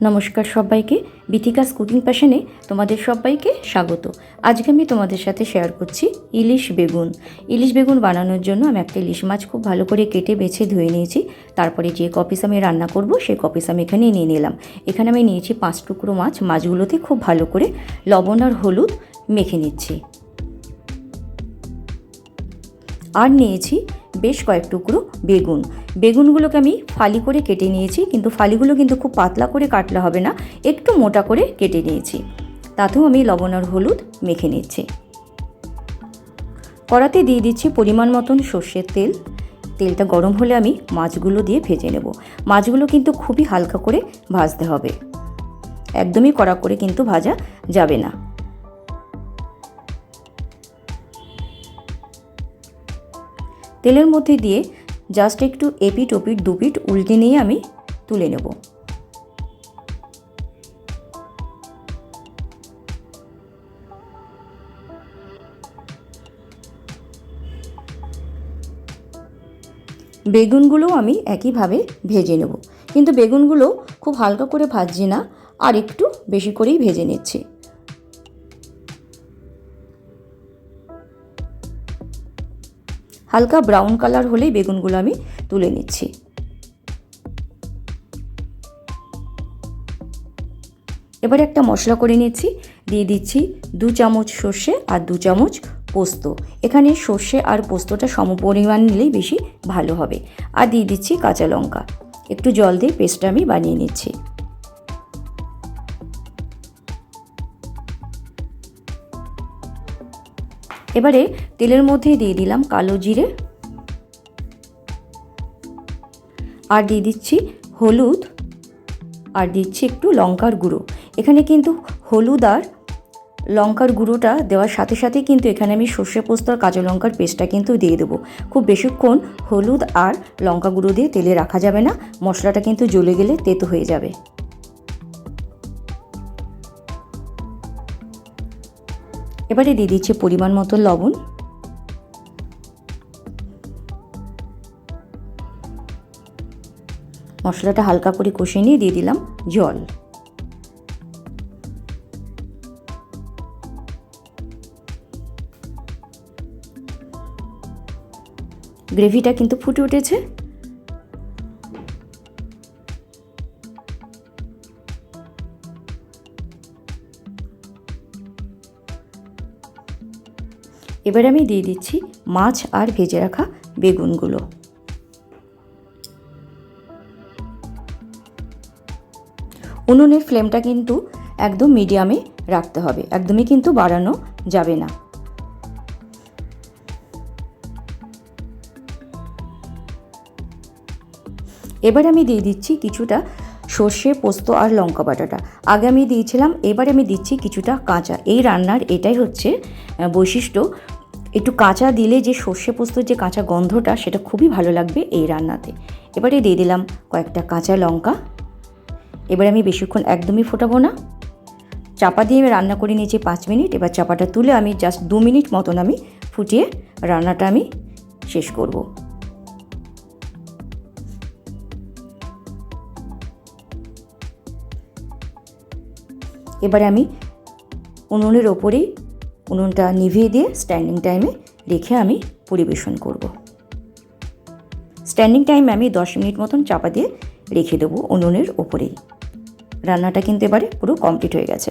নমস্কার সবাইকে। বিথিকাস কুকিং প্যাশনে তোমাদের সবাইকে স্বাগত। আজকে আমি তোমাদের সাথে শেয়ার করছি ইলিশ বেগুন। ইলিশ বেগুন বানানোর জন্য আমি একটা ইলিশ মাছ খুব ভালো করে কেটে বেছে ধুয়ে নিয়েছি। তারপরে যে কপিস আমি রান্না করব, সেই কপিস আমি এখানে নিয়ে নিলাম। এখানে আমি নিয়েছি পাঁচ টুকরো মাছ। মাছগুলোতে খুব ভালো করে লবণ আর হলুদ মেখে নিচ্ছি। আর নিয়েছি বেশ কয়েক টুকরো বেগুন। বেগুনগুলোকে আমি ফালি করে কেটে নিয়েছি, কিন্তু ফালিগুলো কিন্তু খুব পাতলা করে কাটলে হবে না, একটু মোটা করে কেটে নিয়েছি। তাতেও আমি লবণ আর হলুদ মেখে নিচ্ছি। কড়াতে দিয়ে দিচ্ছি পরিমাণ মতন সর্ষের তেল। তেলটা গরম হলে আমি মাছগুলো দিয়ে ভেজে নেব। মাছগুলো কিন্তু খুবই হালকা করে ভাজতে হবে। একদমই কড়া করে কিন্তু ভাজা যাবে না। তেলের মধ্যে দিয়ে জাস্ট একটু এপিট ওপিট দুপিট উল্টে নিয়ে আমি তুলে নেব। বেগুনগুলো আমি একইভাবে ভেজে নেব। কিন্তু বেগুনগুলো খুব হালকা করে ভাজছি না, আর একটু বেশি করেই ভেজে নিচ্ছি। হালকা ব্রাউন কালার হলেই বেগুনগুলো আমি তুলে নিচ্ছি। এবারে একটা মশলা করে নিচ্ছি, দিয়ে দিচ্ছি দু চামচ সর্ষে আর দু চামচ পোস্ত। এখানে সর্ষে আর পোস্তটা সমপরিমাণ নিলেই বেশি ভালো হবে। আর দিয়ে দিচ্ছি কাঁচা লঙ্কা। একটু জল দিয়ে পেস্টটা আমি বানিয়ে নিচ্ছি। এবারে তেলের মধ্যে দিয়ে দিলাম কালো জিরে। আর দিয়ে দিচ্ছি হলুদ। আর দিচ্ছি একটু লঙ্কার গুঁড়ো। এখানে কিন্তু হলুদ আর লঙ্কার গুঁড়োটা দেওয়ার সাথে সাথে কিন্তু এখানে আমি সর্ষে পোস্ত আর কাঁচা লঙ্কার পেস্টটা কিন্তু দিয়ে দেবো। খুব বেশিক্ষণ হলুদ আর লঙ্কা গুঁড়ো দিয়ে তেলে রাখা যাবে না। মশলাটা কিন্তু জ্বলে গেলে তেতো হয়ে যাবে। এবারে দিয়ে দিচ্ছি পরিমাণ মতো লবণ। মশলাটা হালকা করে কষিয়ে নিয়ে দিয়ে দিলাম জল। গ্রেভিটা কিন্তু ফুটে উঠেছে। এবার আমি দিয়ে দিচ্ছি মাছ আর ভেজে রাখা বেগুনগুলো। উনুনের ফ্লেমটা কিন্তু একদম মিডিয়ামে রাখতে হবে, একদমই কিন্তু বাড়ানো যাবে না। এবার আমি দিয়ে দিচ্ছি কিছুটা সর্ষে, পোস্ত আর লঙ্কা বাটাটা। আগে আমি দিয়েছিলাম, এবার আমি দিচ্ছি কিছুটা কাঁচা। এই রান্নার এটাই হচ্ছে বৈশিষ্ট্য একটু কাঁচা দিলে যে সর্ষে পোস্তর যে কাঁচা গন্ধটা, সেটা খুবই ভালো লাগবে এই রান্নাতে। এবারে দিয়ে দিলাম কয়েকটা কাঁচা লঙ্কা। এবারে আমি বেশিক্ষণ একদমই ফোটাবো না। চাপা দিয়ে আমি রান্না করে নিয়েছি পাঁচ মিনিট। এবার চাপাটা তুলে আমি জাস্ট দু মিনিট মতন আমি ফুটিয়ে রান্নাটা আমি শেষ করব। এবারে আমি উনুনের ওপরেই উনুনটা নিভিয়ে দিয়ে স্ট্যান্ডিং টাইমে রেখে আমি পরিবেশন করব। স্ট্যান্ডিং টাইমে আমি দশ মিনিট মতন চাপা দিয়ে রেখে দেবো উনুনের ওপরেই। রান্নাটা কিন্তু এবারে পুরো কমপ্লিট হয়ে গেছে।